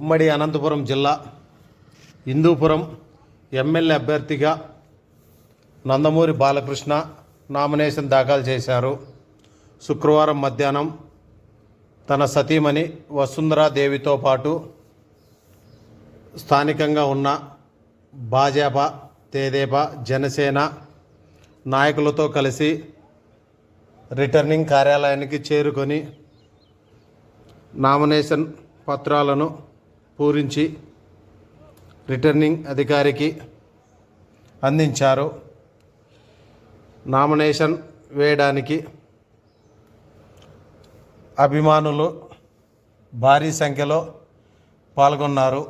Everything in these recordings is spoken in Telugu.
ఉమ్మడి అనంతపురం జిల్లా హిందూపురం ఎమ్మెల్యే అభ్యర్థిగా నందమూరి బాలకృష్ణ నామినేషన్ దాఖలు చేశారు. శుక్రవారం మధ్యాహ్నం తన సతీమణి వసుంధరాదేవితో పాటు స్థానికంగా ఉన్న భాజపా తేదేపా జనసేన నాయకులతో కలిసి రిటర్నింగ్ కార్యాలయానికి చేరుకొని నామినేషన్ పత్రాలను పూరించి రిటర్నింగ్ అధికారికి అందించారు. నామినేషన్ వేయడానికి అభిమానులు భారీ సంఖ్యలో పాల్గొన్నారు.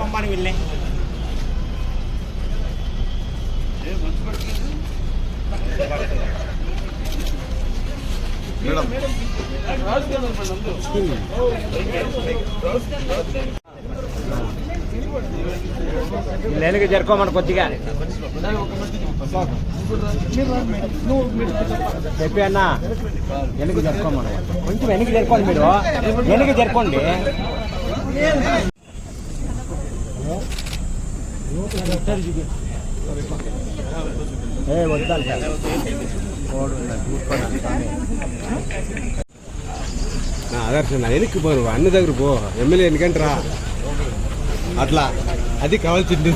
పంపానికి వెళ్ళే. వెనక జరుకోమని కొద్దిగా. చెప్పి అన్న వెనక జరుకోమని కొంచెం వెనక జరుకోండి మీరు. వెనక జరుకోండి ఏ వద్దాలి సార్ నా ఆదర్శం నా వెనక్కి పోరు అన్న దగ్గర పో ఎమ్మెల్యే ఎన్నికంటే రా అట్లా అది కావాల్సింది